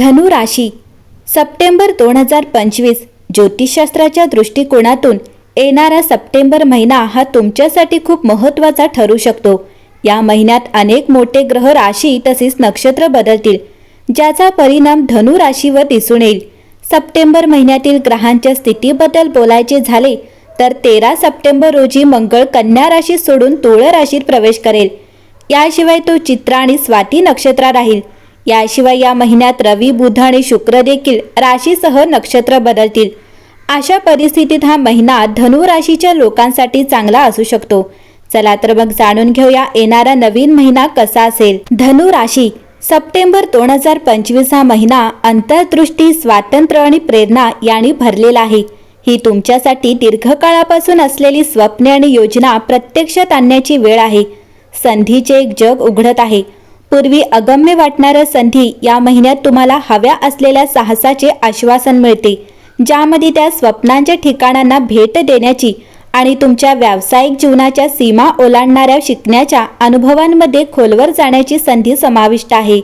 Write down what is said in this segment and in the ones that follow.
धनु राशी. सप्टेंबर दोन हजार पंचवीस ज्योतिषशास्त्राच्या दृष्टिकोनातून येणारा सप्टेंबर महिना हा तुमच्यासाठी खूप महत्त्वाचा ठरू शकतो. या महिन्यात अनेक मोठे ग्रह राशी तसेच नक्षत्र बदलतील ज्याचा परिणाम धनु राशीवर दिसून येईल. सप्टेंबर महिन्यातील ग्रहांच्या स्थितीबद्दल बोलायचे झाले तर तेरा सप्टेंबर रोजी मंगळ कन्या राशी सोडून तुळ राशीत प्रवेश करेल. याशिवाय तो चित्रा आणि स्वाती नक्षत्रा राहील. याशिवाय या महिन्यात रवी बुध आणि शुक्र देखील राशीसह नक्षत्र बदलतील. अशा परिस्थितीत हा महिना धनु राशीच्या लोकांसाठी चांगला असू शकतो. चला तर मग जाणून घेऊया येणारा नवीन महिना कसा असेल. धनु राशी सप्टेंबर दोन हजार पंचवीस हा महिना अंतर्दृष्टी स्वातंत्र्य आणि प्रेरणा यांनी भरलेला आहे. ही तुमच्यासाठी दीर्घकाळापासून असलेली स्वप्ने आणि योजना प्रत्यक्षात आणण्याची वेळ आहे. संधीचे एक जग उघडत आहे. पूर्वी अगम्य वाटणाऱ्या संधी या महिन्यात तुम्हाला हव्या असलेल्या साहसाचे आश्वासन मिळते ज्यामध्ये त्या स्वप्नांच्या ठिकाणांना भेट देण्याची आणि तुमच्या व्यावसायिक जीवनाच्या सीमा ओलांडणाऱ्या शिकण्याच्या अनुभवांमध्ये खोलवर जाण्याची संधी समाविष्ट आहे.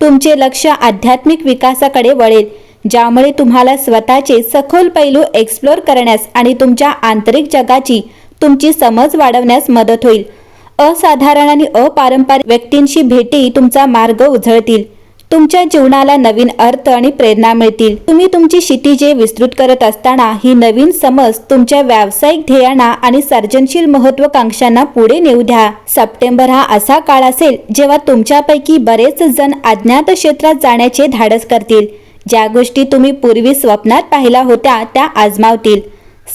तुमचे लक्ष आध्यात्मिक विकासाकडे वळेल ज्यामुळे तुम्हाला स्वतःचे सखोल पैलू एक्सप्लोर करण्यास आणि तुमच्या आंतरिक जगाची तुमची समज वाढवण्यास मदत होईल. असाधारण आणि अपारंपरिक व्यक्तींशी भेटी तुमचा मार्ग उजळतील. तुमच्या जीवनाला नवीन अर्थ आणि प्रेरणा मिळतील. तुम्ही तुमची क्षितिजे विस्तृत करत असताना ही नवीन समज तुमच्या व्यावसायिक ध्येयांना आणि सर्जनशील महत्वाकांक्षांना पुढे नेऊ द्या. सप्टेंबर हा असा काळ असेल जेव्हा तुमच्यापैकी बरेच जण अज्ञात क्षेत्रात जाण्याचे धाडस करतील. ज्या गोष्टी तुम्ही पूर्वी स्वप्नात पाहिल्या होत्या त्या आजमावतील.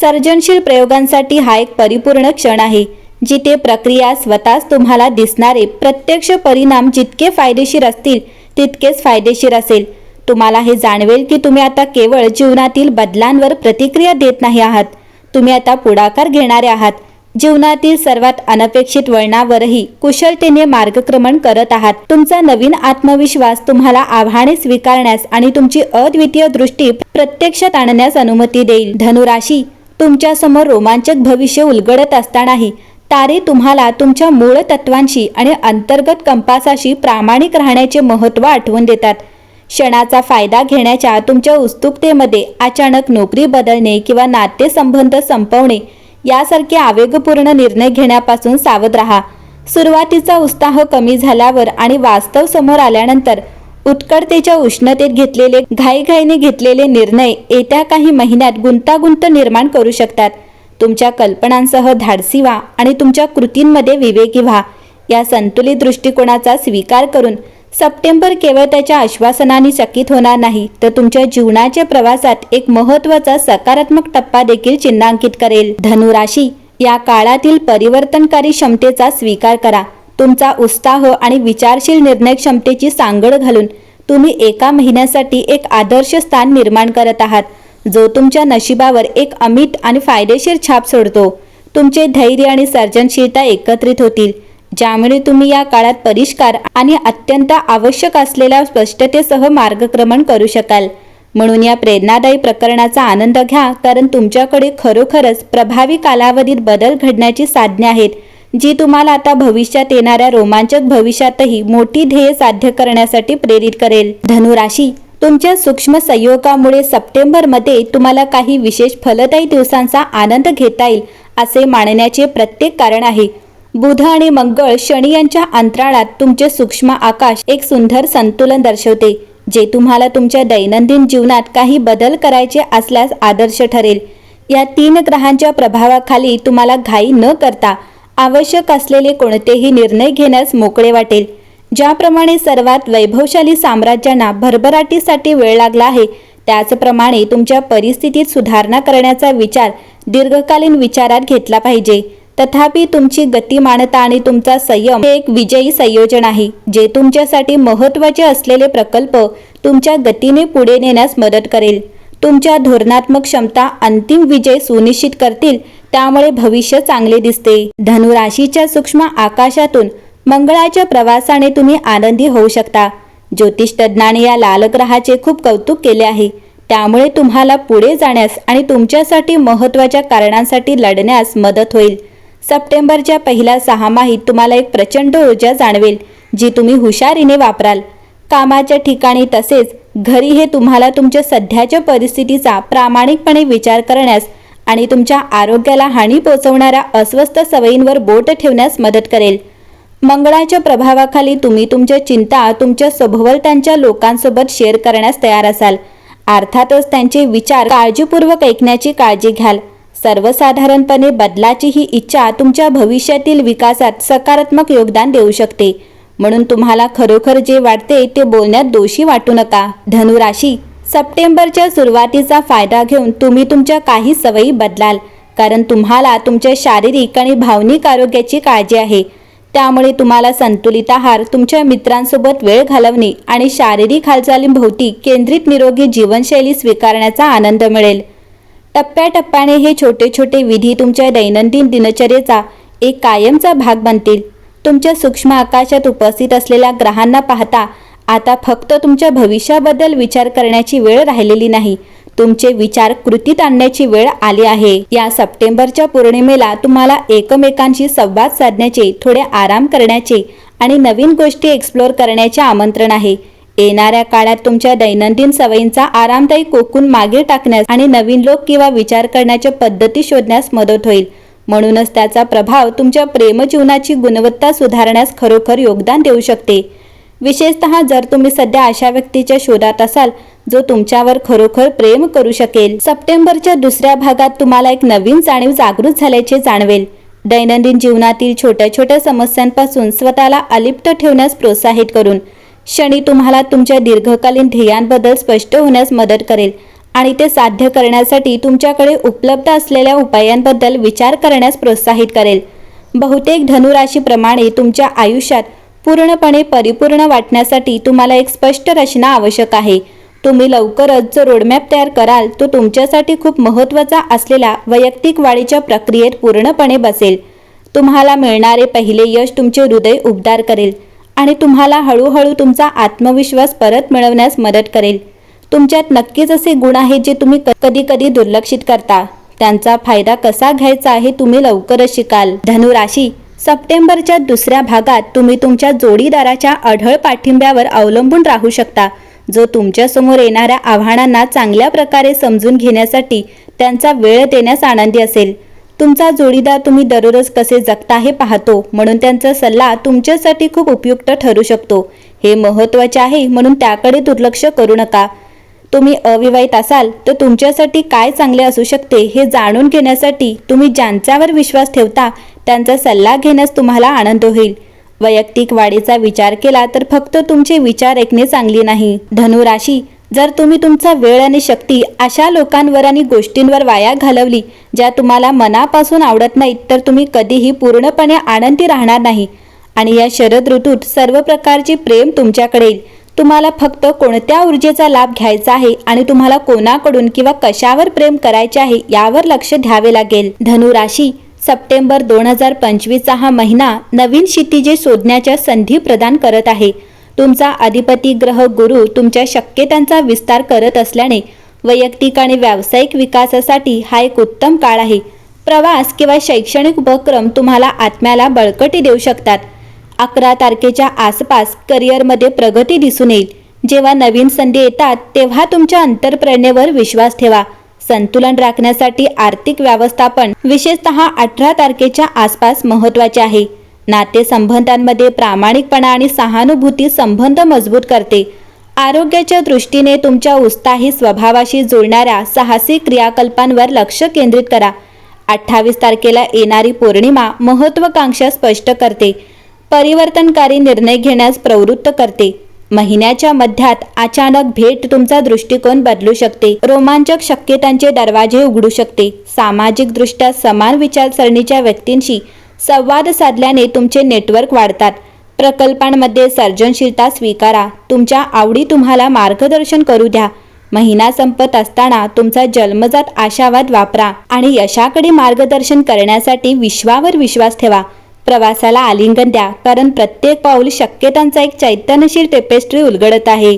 सर्जनशील प्रयोगांसाठी हा एक परिपूर्ण क्षण आहे. जिथे प्रक्रिया स्वतःच तुम्हाला दिसणारे प्रत्यक्ष परिणाम जितके फायदेशीर असतील तितकेच फायदेशीर असेल. तुम्हाला हे जाणवेल की तुम्ही आता केवळ जीवनातील बदलांवर प्रतिक्रिया देत नाही आहात. तुम्ही आता पुढाकार घेणारे आहात. जीवनातील सर्वात अनपेक्षित वळणावरही कुशलतेने मार्गक्रमण करत आहात. तुमचा नवीन आत्मविश्वास तुम्हाला आव्हाने स्वीकारण्यास आणि तुमची अद्वितीय दृष्टी प्रत्यक्षात आणण्यास अनुमती देईल. धनुराशी तुमच्यासमोर रोमांचक भविष्य उलगडत असतानाही तारे तुम्हाला तुमच्या मूळ तत्वांशी आणि अंतर्गत कंपासाशी प्रामाणिक राहण्याचे महत्त्व आठवून देतात. क्षणाचा फायदा घेण्याच्या तुमच्या उत्सुकतेमध्ये अचानक नोकरी बदलणे किंवा नातेसंबंध संपवणे यासारखे आवेगपूर्ण निर्णय घेण्यापासून सावध राहा. सुरुवातीचा उत्साह कमी झाल्यावर आणि वास्तव समोर आल्यानंतर उत्कटतेच्या उष्णतेत घेतलेले घाईघाईने घेतलेले निर्णय येत्या काही महिन्यात गुंतागुंत निर्माण करू शकतात. तुमच्या कल्पनांसह धाडसी व्हा आणि तुमच्या कृतींमध्ये विवेकी व्हा. या संतुलित दृष्टिकोनाचा स्वीकार करून सप्टेंबर केवळ त्याच्या आश्वासनाने चकित होणार नाही तर तुमच्या जीवनाच्या प्रवासात एक महत्त्वाचा सकारात्मक टप्पा देखील चिन्हांकित करेल. धनुराशी या काळातील परिवर्तनकारी क्षमतेचा स्वीकार करा. तुमचा उत्साह आणि विचारशील निर्णय क्षमतेची सांगड घालून तुम्ही एका महिन्यासाठी एक आदर्श स्थान निर्माण करत आहात. जो तुमच्या नशिबावर एक अमित आणि फायदेशीर छाप सोडतो तुमचे धैर्य आणि सर्जनशीलता एकत्रित होतील ज्यामुळे तुम्ही या काळात परिष्कार आणि अत्यंत आवश्यक असलेल्या स्पष्टतेसह मार्गक्रमण करू शकाल. म्हणून या प्रेरणादायी प्रकरणाचा आनंद घ्या कारण तुमच्याकडे खरोखरच प्रभावी कालावधीत बदल घडण्याची साधने आहेत जी तुम्हाला आता भविष्यात येणाऱ्या रोमांचक भविष्यातही मोठी ध्येय साध्य करण्यासाठी प्रेरित करेल. धनुराशी तुमच्या सूक्ष्म संयोगामुळे सप्टेंबरमध्ये तुम्हाला काही विशेष फलदायी दिवसांचा आनंद घेता येईल असे मानण्याचे प्रत्येक कारण आहे. बुध आणि मंगळ शनी यांच्या अंतराळात तुमचे सूक्ष्म आकाश एक सुंदर संतुलन दर्शवते जे तुम्हाला तुमच्या दैनंदिन जीवनात काही बदल करायचे असल्यास आदर्श ठरेल. या तीन ग्रहांच्या प्रभावाखाली तुम्हाला घाई न करता आवश्यक असलेले कोणतेही निर्णय घेण्यास मोकळे वाटेल. ज्याप्रमाणे सर्वात वैभवशाली साम्राज्यांना भरभराटीसाठी वेळ लागला आहे त्याचप्रमाणे तुमच्या परिस्थितीत सुधारणा करण्याचा विचार दीर्घकालीन विचारात घेतला पाहिजे. तथापि तुमची गतिमानता आणि तुमचा संयम हे एक विजयी संयोजन आहे जे तुमच्यासाठी महत्त्वाचे असलेले प्रकल्प तुमच्या गतीने पुढे नेण्यास मदत करेल. तुमच्या धोरणात्मक क्षमता अंतिम विजय सुनिश्चित करतील त्यामुळे भविष्य चांगले दिसते. धनुराशीच्या सूक्ष्म आकाशातून मंगळाच्या प्रवासाने तुम्ही आनंदी होऊ शकता. ज्योतिष तज्ज्ञाने या लालग्रहाचे खूप कौतुक केले आहे. त्यामुळे तुम्हाला पुढे जाण्यास आणि तुमच्यासाठी महत्त्वाच्या कारणांसाठी लढण्यास मदत होईल. सप्टेंबरच्या पहिल्या सहामाहीत तुम्हाला एक प्रचंड ऊर्जा जाणवेल जी तुम्ही हुशारीने वापराल. कामाच्या ठिकाणी तसेच घरी हे तुम्हाला तुमच्या सध्याच्या परिस्थितीचा प्रामाणिकपणे विचार करण्यास आणि तुमच्या आरोग्याला हानी पोचवणाऱ्या अस्वस्थ सवयींवर बोट ठेवण्यास मदत करेल. मंगळाच्या प्रभावाखाली तुम्ही तुमच्या चिंता तुमच्या सभोवलतांच्या लोकांसोबत शेअर करण्यास तयार असाल. अर्थातच त्यांचे विचार काळजीपूर्वक ऐकण्याची काळजी घ्याल. सर्वसाधारणपणे बदलाची ही इच्छा तुमच्या भविष्यातील विकासात सकारात्मक योगदान देऊ शकते. म्हणून तुम्हाला खरोखर जे वाटते ते बोलण्यात दोषी वाटू नका. धनुराशी सप्टेंबरच्या सुरुवातीचा फायदा घेऊन तुम्ही तुमच्या काही सवयी बदलाल. कारण तुम्हाला तुमच्या शारीरिक आणि भावनिक आरोग्याची काळजी आहे. त्यामुळे तुम्हाला संतुलित आहार तुमच्या मित्रांसोबत वेळ घालवणे आणि शारीरिक हालचालींभोवती केंद्रित निरोगी जीवनशैली स्वीकारण्याचा आनंद मिळेल. टप्प्याटप्प्याने हे छोटे छोटे विधी तुमच्या दैनंदिन दिनचर्येचा एक कायमचा भाग बनतील. तुमच्या सूक्ष्म आकाशात उपस्थित असलेल्या ग्रहांना पाहता आता फक्त तुमच्या भविष्याबद्दल विचार करण्याची वेळ राहिलेली नाही. तुमचे विचार कृतीत आणण्याची वेळ आली आहे. या सप्टेंबरच्या पौर्णिमेला तुम्हाला एकमेकांशी संवाद साधण्याचे थोडे आराम करण्याचे आणि नवीन गोष्टी एक्सप्लोअर करण्याचे आमंत्रण आहे. येणाऱ्या काळात तुमच्या दैनंदिन सवयींचा आरामदायी कोकून मागे टाकण्यास आणि नवीन लोक किंवा विचार करण्याच्या पद्धती शोधण्यास मदत होईल. म्हणूनच त्याचा प्रभाव तुमच्या प्रेमजीवनाची गुणवत्ता सुधारण्यास खरोखर योगदान देऊ शकते. विशेषतः जर तुम्ही सध्या अशा व्यक्तीच्या शोधात असाल जो तुमच्यावर खरोखर प्रेम करू शकेल. सप्टेंबरच्या दुसऱ्या भागात तुम्हाला एक नवीन जाणीव जागृत झाल्याचे जाणवेल. दैनंदिन जीवनातील छोट्या छोट्या समस्यांपासून स्वतःला अलिप्त ठेवण्यास प्रोत्साहित करून शनी तुम्हाला तुमच्या दीर्घकालीन ध्येयांबद्दल स्पष्ट होण्यास मदत करेल आणि ते साध्य करण्यासाठी तुमच्याकडे उपलब्ध असलेल्या उपायांबद्दल विचार करण्यास प्रोत्साहित करेल. बहुतेक धनुराशीप्रमाणे तुमच्या आयुष्यात पूर्णपणे परिपूर्ण वाटण्यासाठी तुम्हाला एक स्पष्ट रचना आवश्यक आहे. तुम्ही लवकरच जो रोडमॅप तयार कराल तो तुमच्यासाठी खूप महत्त्वाचा असलेल्या वैयक्तिक वाढीच्या प्रक्रियेत पूर्णपणे बसेल. तुम्हाला मिळणारे पहिले यश तुमचे हृदय उबदार करेल आणि तुम्हाला हळूहळू तुमचा आत्मविश्वास परत मिळवण्यास मदत करेल. तुमच्यात नक्कीच असे गुण आहेत जे तुम्ही कधी कधी दुर्लक्षित करता. त्यांचा फायदा कसा घ्यायचा हे तुम्ही लवकरच शिकाल. धनुराशी सप्टेंबरच्या दुसऱ्या भागात तुम्ही तुमच्या जोडीदाराच्या अढळ पाठिंब्यावर अवलंबून राहू शकता. जो तुमच्यासमोर येणाऱ्या आव्हानांना चांगल्या प्रकारे समजून घेण्यासाठी त्यांचा वेळ देण्यास आनंदी असेल. तुमचा जोडीदार तुम्ही दररोज कसे जगता हे पाहतो म्हणून त्यांचा सल्ला तुमच्यासाठी खूप उपयुक्त ठरू शकतो. हे महत्त्वाचे आहे म्हणून त्याकडे दुर्लक्ष करू नका. तुम्ही अविवाहित असाल तर तुमच्यासाठी काय चांगले असू शकते हे जाणून घेण्यासाठी तुम्ही ज्यांच्यावर विश्वास ठेवता त्यांचा सल्ला घेण्यास तुम्हाला आनंद होईल. वैयक्तिक वाढीचा विचार केला तर फक्त तुमचे विचार ऐकणे चांगली नाही. धनुराशी जर तुम्ही तुमचा वेळ आणि शक्ती अशा लोकांवर आणि गोष्टींवर वाया घालवली ज्या तुम्हाला मनापासून आवडत नाहीत तर तुम्ही कधीही पूर्णपणे आनंदी राहणार नाही. आणि या शरद ऋतूत सर्व प्रकारचे प्रेम तुमच्याकडे येईल. तुम्हाला फक्त कोणत्या ऊर्जेचा लाभ घ्यायचा आहे आणि तुम्हाला कोणाकडून किंवा कशावर प्रेम करायचे आहे यावर लक्ष द्यावे लागेल. धनुराशी सप्टेंबर दोन हजार पंचवीसचा हा महिना नवीन क्षितिजे शोधण्याच्या संधी प्रदान करत आहे. तुमचा अधिपती ग्रह गुरु तुमच्या शक्यतांचा विस्तार करत असल्याने वैयक्तिक आणि व्यावसायिक विकासासाठी हा एक उत्तम काळ आहे. प्रवास किंवा शैक्षणिक उपक्रम तुम्हाला आत्म्याला बळकटी देऊ शकतात. अकरा तारखेच्या आसपास करिअरमध्ये प्रगती दिसून येईल. जेव्हा नवीन संधी येतात तेव्हा तुमच्या अंतरप्रेरणेवर विश्वास ठेवा. संतुलन राखण्यासाठी आर्थिक व्यवस्थापन विशेषतः अठरा तारखेच्या आसपास महत्त्वाचे आहे. नातेसंबंधांमध्ये प्रामाणिकपणा आणि सहानुभूती संबंध मजबूत करते. आरोग्याच्या दृष्टीने तुमच्या उत्साही स्वभावाशी जुळणाऱ्या साहसी क्रियाकल्पांवर लक्ष केंद्रित करा. अठ्ठावीस तारखेला येणारी पौर्णिमा महत्वाकांक्षा स्पष्ट करते. परिवर्तनकारी निर्णय घेण्यास प्रवृत्त करते. महिन्याच्या मध्यात अचानक भेट तुमचा दृष्टिकोन बदलू शकते. रोमांचक शक्यतांचे दरवाजे उघडू शकते. सामाजिकदृष्ट्या समान विचारसरणीच्या व्यक्तींशी संवाद साधल्याने तुमचे नेटवर्क वाढतात. प्रकल्पांमध्ये सर्जनशीलता स्वीकारा. तुमच्या आवडी तुम्हाला मार्गदर्शन करू द्या. महिना संपत असताना तुमचा जन्मजात आशावाद वापरा आणि यशाकडे मार्गदर्शन करण्यासाठी विश्वावर विश्वास ठेवा. प्रवासाला आलिंगन द्या कारण प्रत्येक पाऊल शक्यतांचा एक चैतन्यशील टेपेस्ट्री उलगडत आहे.